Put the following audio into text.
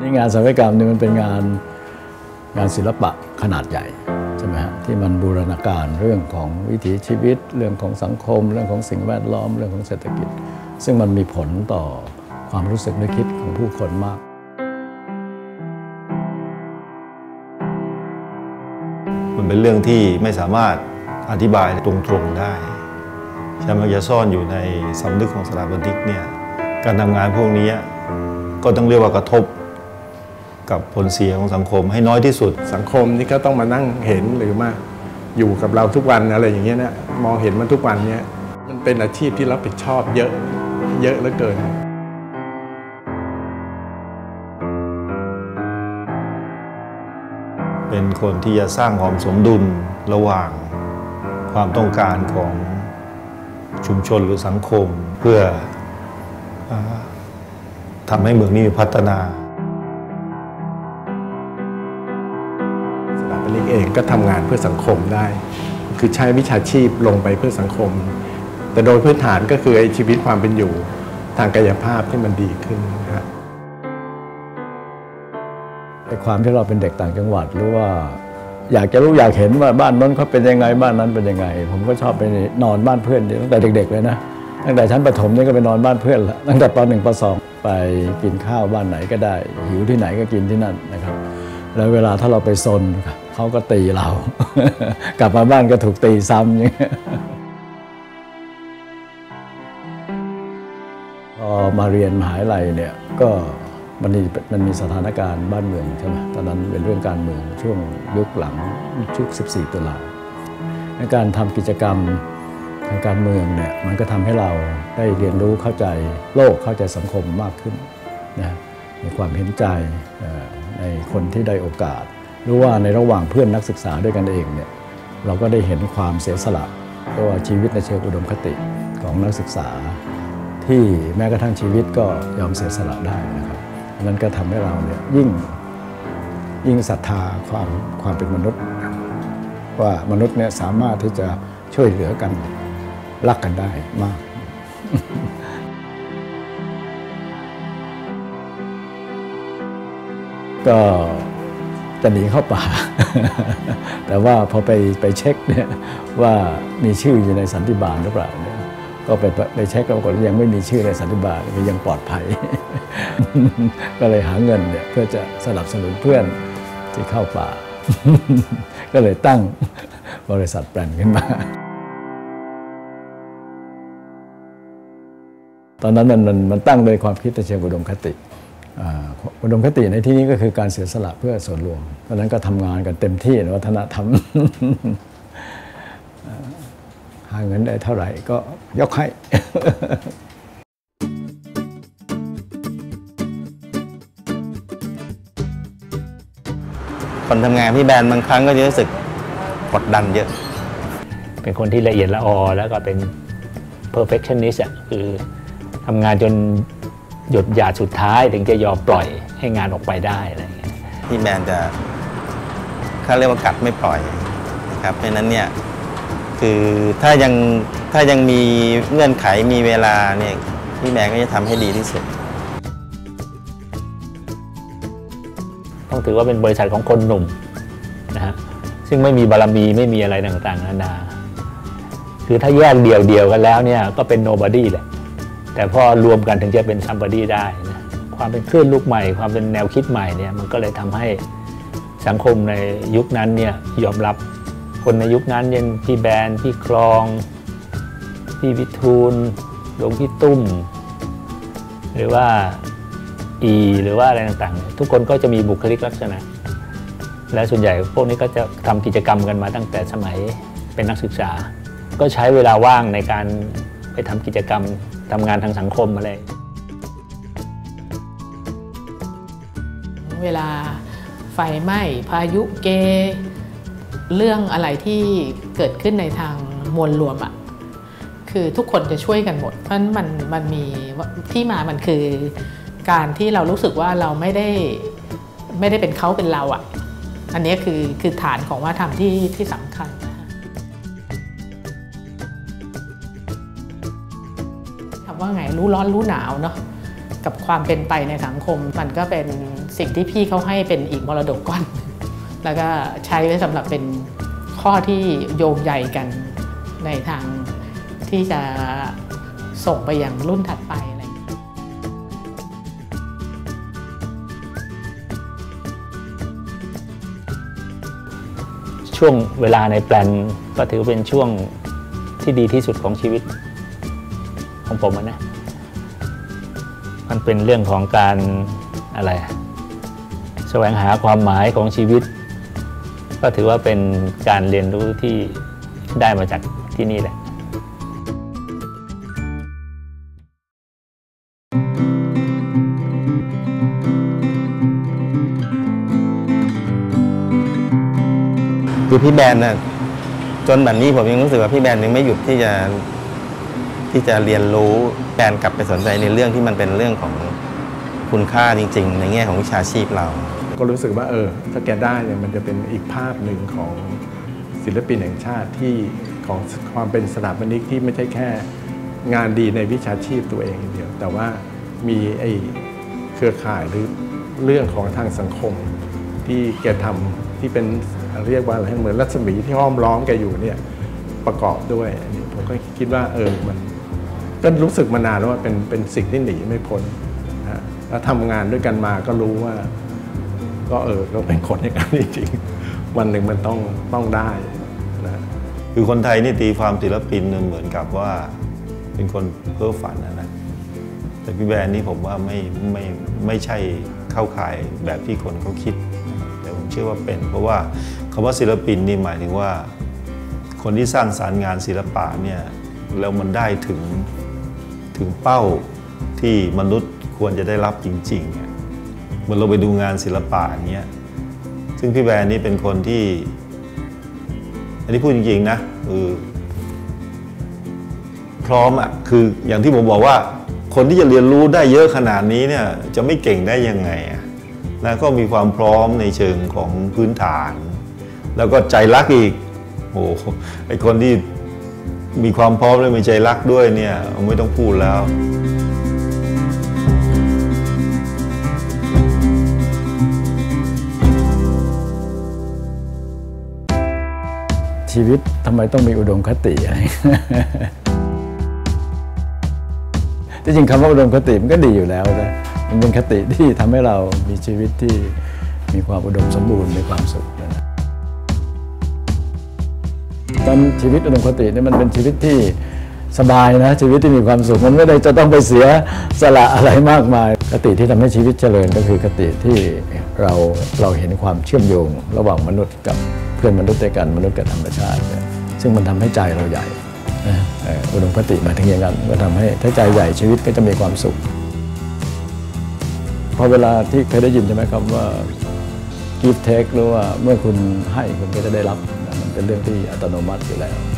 นี่งานศิลปกรรมนี่มันเป็นงานงานศิลปะขนาดใหญ่ใช่ไหมฮะที่มันบูรณาการเรื่องของวิถีชีวิต เรื่องของสังคม เรื่องของสิ่งแวดล้อม เรื่องของเศรษฐกิจ ซึ่งมันมีผลต่อความรู้สึกนึกคิดของผู้คนมาก มันเป็นเรื่องที่ไม่สามารถอธิบายตรงๆได้ใช่ไหมจะซ่อนอยู่ในสำนึกของสถาปนิกเนี่ยการทำงานพวกนี้ก็ต้องเรียกว่ากระทบ กับผลเสียของสังคมให้น้อยที่สุด สังคมนี่ก็ต้องมานั่งเห็นหรือมาอยู่กับเราทุกวันอะไรอย่างเงี้ยนะมองเห็นมันทุกวันเนี่ยมันเป็นอาชีพที่รับผิดชอบเยอะเยอะเหลือเกินเป็นคนที่จะสร้างความสมดุลระหว่างความต้องการของชุมชนหรือสังคม เพื่อเออทำให้เมืองนี้มีพัฒนา สถาปนิกเองก็ทำงานเพื่อสังคมได้ คือใช้วิชาชีพลงไปเพื่อสังคม แต่โดยพื้นฐานก็คือไอ้ชีวิตความเป็นอยู่ทางกายภาพที่มันดีขึ้นนะฮะไอ้ความที่เราเป็นเด็กต่างจังหวัดหรือว่าอยากจะรู้อยากเห็นว่าบ้านนั้นเขาเป็นยังไงบ้านนั้นเป็นยังไง ผมก็ชอบไปนอนบ้านเพื่อนตั้งแต่เด็ก ๆ เลยนะตั้งแต่ชั้นประถมนี่ก็ไปนอนบ้านเพื่อนละตั้งแต่ปหนึ่งปสองไปกินข้าวบ้านไหนก็ได้ หิวที่ไหนก็กินที่นั่นนะครับ แล้วเวลาถ้าเราไปซน เขาก็ตีเรา กลับมาบ้านก็ถูกตีซ้ำอย่างเงี้ยพอมาเรียนมหาวิทยาลัยเนี่ยก็มันมีมันมีสถานการณ์บ้านเมืองใช่ไหมตอนนั้นเป็นเรื่องการเมืองช่วงยุคหลังชุก 14 ตุลาในการทำกิจกรรมทางการเมืองเนี่ยมันก็ทำให้เราได้เรียนรู้เข้าใจโลกเข้าใจสังคมมากขึ้นนะมีความเห็นใจในคนที่ได้โอกาส หรือว่าในระหว่างเพื่อนนักศึกษาด้วยกันเองเนี่ยเราก็ได้เห็นความเสียสละเพราะว่าชีวิตในเชิงอุดมคติของนักศึกษา ที่แม้กระทั่งชีวิตก็ยอมเสียสละได้นะครับนั้นก็ทำให้เราเนี่ยยิ่งยิ่งศรัทธาความความเป็นมนุษย์ ว่ามนุษย์เนี่ยสามารถที่จะช่วยเหลือกันรักกันได้มากก็ จะหนีเข้าป่า แต่ว่าพอไปไปเช็คเนี่ยว่ามีชื่ออยู่ในสันติบาลหรือเปล่าเนี่ยก็ไปไปเช็คแล้วปรากฏยังไม่มีชื่อในสันติบาลก็ยังปลอดภัย ก็เลยหาเงินเนี่ยเพื่อจะสนับสนุนเพื่อนที่เข้าป่า ก็เลยตั้งบริษัทแปลนขึ้นมา ตอนนั้นมันมันมันตั้งโดยความคิดในเชิงอุดมคติ อุดมคติในที่นี้ก็คือการเสียสละเพื่อส่วนรวมเพราะฉะนั้นก็ทำงานกันเต็มที่ในวัฒนธรรมหาเงินได้เท่าไหร่ก็ยกให้คนทำงานที่แบรนด์บางครั้งก็จะรู้สึกกดดันเยอะ เป็นคนที่ละเอียดละออแล้วก็เป็น perfectionist อะคือทำงานจน หยดหยาดสุดท้ายถึงจะยอมปล่อยให้งานออกไปได้อะไรอย่างเงี้ยที่แบรนด์จะเขาเรียกว่ากัดไม่ปล่อยนะครับเพราะฉะนั้นเนี่ยคือถ้ายังถ้ายังมีเงื่อนไขมีเวลาเนี่ยพี่แบรนด์ก็จะทำให้ดีที่สุด ต้องถือว่าเป็นบริษัทของคนหนุ่มนะฮะซึ่งไม่มีบารมีไม่มีอะไรต่างๆนานาคือถ้าแยกเดี่ยวเดียวๆกันแล้วเนี่ยก็เป็น nobody แหละ แต่พอรวมกันถึงจะเป็น somebody ได้นะความเป็นคลื่นลูกใหม่ ความเป็นแนวคิดใหม่เนี่ยมันก็เลยทำให้สังคมในยุคนั้นเนี่ยยอมรับคนในยุคนั้นเช่นพี่แบนพี่คลอง พี่วิทูลหลวงพี่ตุ้ม หรือว่าอีหรือว่าอะไรต่างๆเนี่ยทุกคนก็จะมีบุคลิกลักษณะ และส่วนใหญ่พวกนี้ก็จะทำกิจกรรมกันมาตั้งแต่สมัยเป็นนักศึกษา ก็ใช้เวลาว่างในการไปทำกิจกรรม ทำงานทางสังคมอะไร เวลาไฟไหม้พายุเก เรื่องอะไรที่เกิดขึ้นในทางมวลรวมอะคือทุกคนจะช่วยกันหมด เพราะมันมันมีที่มามันคือการที่เรารู้สึกว่าเราไม่ได้ไม่ได้เป็นเขาเป็นเราอะอันนี้คือคือฐานของว่าทำที่ที่สำคัญ ว่าไงรู้ร้อนรู้หนาวเนาะกับความเป็นไปในสังคม มันก็เป็นสิ่งที่พี่เขาให้เป็นอีกมรดกก้อน แล้วก็ใช้ไว้สำหรับเป็นข้อที่โยงใยกันในทางที่จะส่งไปยังรุ่นถัดไปอะไรช่วงเวลาในแปลนก็ถือเป็นช่วงที่ดีที่สุดของชีวิต ของผมอะนะ มันเป็นเรื่องของการอะไร แสวงหาความหมายของชีวิต ก็ถือว่าเป็นการเรียนรู้ที่ได้มาจากที่นี่แหละคือพี่แบนน่ะจนแบบนี้ผมยังรู้สึกว่าพี่แบนยังไม่หยุดที่จะ ที่จะเรียนรู้แบนกลับไปสนใจในเรื่องที่มันเป็นเรื่องของคุณค่าจริง ๆ ในแง่ของวิชาชีพเรา ก็รู้สึกว่าเออถ้าแกได้เนี่ยมันจะเป็นอีกภาพหนึ่งของศิลปินแห่งชาติที่ของความเป็นสถาปนิกที่ไม่ใช่แค่งานดีในวิชาชีพตัวเองอย่างเดียว แต่ว่ามีไอ้เครือข่ายหรือเรื่องของทางสังคม ที่แกทำที่เป็นเรียกว่าอะไรเหมือนรัศมีที่ห้อมล้อมแกอยู่เนี่ยประกอบด้วยนี่ผมก็คิดว่าเออมัน ก็รู้สึกมานานแล้วว่าเป็นเป็นสิ่งที่หนีไม่พ้นนะแล้วทำงานด้วยกันมาก็รู้ว่า ก็เออก็เป็นคนอย่างนั้นจริงๆวันหนึ่งมันต้องต้องได้นะคือคนไทยนี่ตีความศิลปินเนี่ยเหมือนกับว่า เป็นคนเพ้อฝันนะนะแต่พี่แบรนด์นี่ผมว่าไม่ไม่ไม่ใช่เข้าข่ายแบบที่คนเขาคิด แต่ผมเชื่อว่าเป็น เพราะว่าคำว่าศิลปินนี่หมายถึงว่า คนที่สร้างสารรค์งานศิลปะเนี่ยแล้วมันได้ถึง ถึงเป้าที่มนุษย์ควรจะได้รับจริงๆเนี่ยเหมือนเราไปดูงานศิลปะอย่างเงี้ยซึ่งพี่แบรนด์นี่เป็นคนที่ อันนี้พูดจริงๆนะคือพร้อมอะคืออย่างที่ผมบอกว่า คนที่จะเรียนรู้ได้เยอะขนาดนี้เนี่ยจะไม่เก่งได้ยังไงอะนะก็มีความพร้อมในเชิงของพื้นฐาน แล้วก็ใจรักอีกโอ้โหไอคนที่ มีความพร้อมและมีใจรักด้วยเนี่ยไม่ต้องพูดแล้วชีวิตทำไมต้องมีอุดมคติอะไรที่จริงคำว่าอุดมคติมันก็ดีอยู่แล้วนะ มันเป็นคติที่ทำให้เรามีชีวิตที่มีความอุดมสมบูรณ์มีความสุข นะตอนชีวิตอุดมคติเนี่ยมันเป็นชีวิตที่สบายนะชีวิตที่มีความสุขมันไม่ได้จะต้องไปเสียสละอะไรมากมายคติที่ทำให้ชีวิตเจริญก็คือคติที่เราเราเห็นความเชื่อมโยง ระหว่างมนุษย์กับเพื่อนมนุษย์ด้วยกันมนุษย์กับธรรมชาติเนี่ยซึ่งมันทำให้ใจเราใหญ่นะอุดมคติหมายถึงอย่างนั้นก็ทำให้ถ้าใจใหญ่ชีวิตก็จะมีความสุขพอเวลาที่เคยได้ยินใช่ไหมครับว่า give take หรือว่าเมื่อคุณให้คุณก็จะได้รับ เป็นเรื่องที่อัตโนมัติอยู่แล้วนะครับ